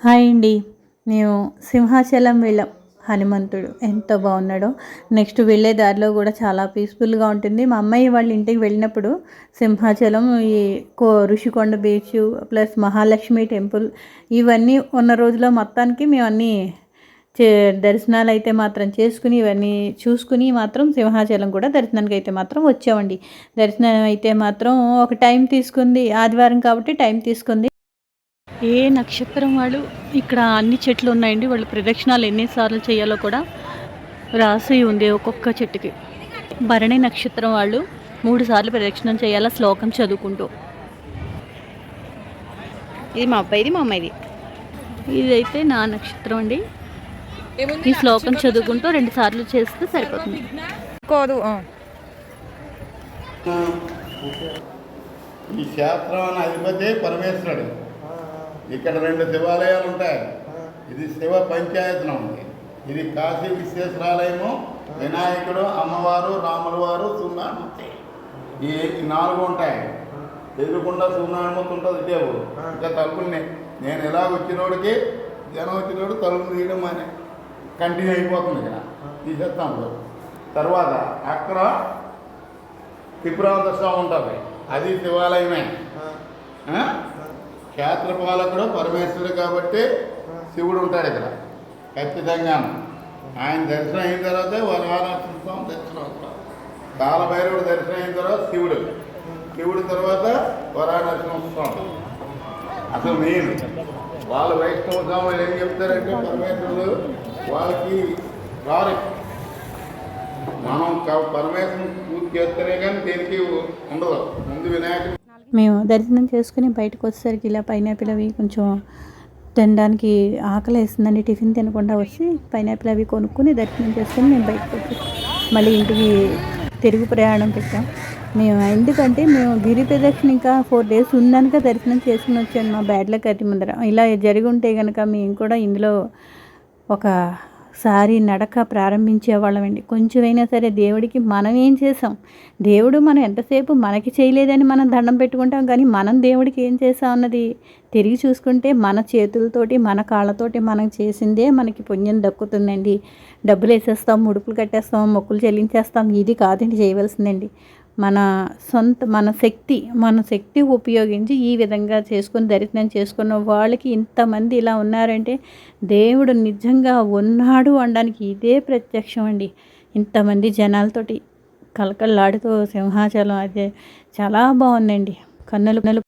Hi అండి. మేము సింహాచలం వెళ్ళాం. హనుమంతుడు ఎంత బాగున్నాడో. నెక్స్ట్ వెళ్ళే దారిలో కూడా చాలా పీస్ఫుల్గా ఉంటుంది. మా అమ్మాయి వాళ్ళ ఇంటికి వెళ్ళినప్పుడు సింహాచలం ఈ కో Rushikonda beach plus Mahalakshmi temple ఇవన్నీ ఉన్న రోజులో మొత్తానికి మేము అన్నీ చే దర్శనాలు అయితే మాత్రం చేసుకుని ఇవన్నీ చూసుకుని మాత్రం సింహాచలం కూడా దర్శనానికి అయితే మాత్రం వచ్చామండి. దర్శనం అయితే మాత్రం ఒక టైం తీసుకుంది. ఆదివారం కాబట్టి టైం తీసుకుంది. ఏ నక్షత్రం వాళ్ళు ఇక్కడ అన్ని చెట్లు ఉన్నాయండి. వాళ్ళు ప్రదక్షిణాలు ఎన్నిసార్లు చేయాలో కూడా రాసి ఉంది ఒక్కొక్క చెట్టుకి. భరణి నక్షత్రం వాళ్ళు మూడు సార్లు ప్రదక్షిణం చేయాలా శ్లోకం చదువుకుంటూ. ఇది మా అబ్బాయిది మా అమ్మాయిది? ఇదైతే నా నక్షత్రం అండి. ఈ శ్లోకం చదువుకుంటూ రెండు సార్లు చేస్తే సరిపోతుంది. కోదు ఈ క్షేత్రం అధిపతి పరమేశ్వరుడు. ఇక్కడ రెండు శివాలయాలు ఉంటాయి. ఇది శివ పంచాయతనం ఉంది ఇది కాశీ విశ్వేశ్వరాలయము వినాయకుడు అమ్మవారు రాముల వారు ఈ నాలుగు ఉంటాయి. ఎదురుకుండా సూర్యనారాయణమూర్తి ఉంటుంది దేవుడు ఇంకా తలుపుల్ని నేను ఎలా వచ్చినోడికి జనం వచ్చినోడు తలుపులు తీయడం అని కంటిన్యూ అయిపోతుంది ఇక్కడ. తీసేస్తాం. తర్వాత అక్కడ త్రిపురాంత స్వామి ఉంటుంది. అది శివాలయమే. ఆ? క్షేత్రపాలకుడు పరమేశ్వరుడు కాబట్టి శివుడు ఉంటాడు ఇక్కడ. ఖచ్చితంగా. ఆయన దర్శనం అయిన తర్వాత వరహాలక్ష్మి స్వామి దర్శనం అవుతాడు కాలభైరవుడు దర్శనం అయిన తర్వాత శివుడు. శివుడు తర్వాత వరానరసింహ స్వామి. అసలు మెయిన్. వాళ్ళ వైష్ణవ స్వాములు ఏం చెప్తారంటే పరమేశ్వరుడు వాళ్ళకి రారు. మనం పరమేశ్వరుని పూర్తి చేస్తేనే కానీ దేనికి ఉండదు. ముందు వినాయకుడు మేము దర్శనం చేసుకుని బయటకు వచ్చేసరికి ఇలా పైనాపిల్ అవి కొంచెం తినడానికి ఆకలి వేస్తుందండి. టిఫిన్ తినకుండా వచ్చి పైనాపిల్ అవి కొనుక్కొని దర్శనం చేసుకొని మేము బయటకు వచ్చి మళ్ళీ ఇంటికి తిరుగు ప్రయాణం పెట్టాం. మేము ఎందుకంటే మేము గిరి ప్రదక్షిణ ఇంకా ఫోర్ డేస్ ఉందనుక దర్శనం చేసుకుని వచ్చాను మా బ్యాడ్ల కట్టి ముందర. ఇలా జరిగి ఉంటే కనుక మేము కూడా ఇందులో ఒక సారి నడక ప్రారంభించేవాళ్ళమండి కొంచెమైనా సరే దేవుడికి మనం ఏం చేసాం? దేవుడు మనం ఎంతసేపు మనకి చేయలేదని మనం దండం పెట్టుకుంటాం కానీ మనం దేవుడికి ఏం చేసాం అన్నది తిరిగి చూసుకుంటే మన చేతులతోటి మన కాళ్ళతోటి మనం చేసిందే మనకి పుణ్యం దక్కుతుందండి. డబ్బులు వేసేస్తాం ముడుపులు కట్టేస్తాం మొక్కులు చెల్లించేస్తాం ఇది కాదండి చేయవలసిందండి. మన సొంత మన శక్తి మన శక్తి ఉపయోగించి ఈ విధంగా చేసుకుని దర్శనం చేసుకున్న వాళ్ళకి ఇంతమంది ఇలా ఉన్నారంటే దేవుడు నిజంగా ఉన్నాడు అనడానికి ఇదే ప్రత్యక్షం అండి. ఇంతమంది జనాలతోటి కలకల్లాడుతూ సింహాచలం అదే చాలా బాగుందండి. కన్నులు కన్నులు